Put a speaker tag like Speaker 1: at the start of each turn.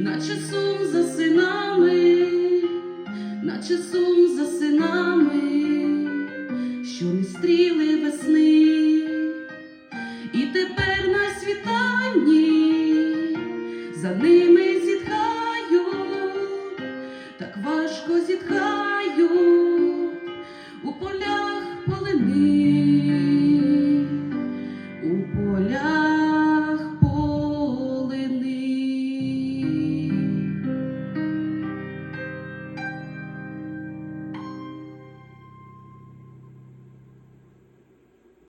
Speaker 1: наче сум за синами, наче сум за синами, що не стріли весни, і тепер на світанні за ними зітхаю, так важко зітхаю.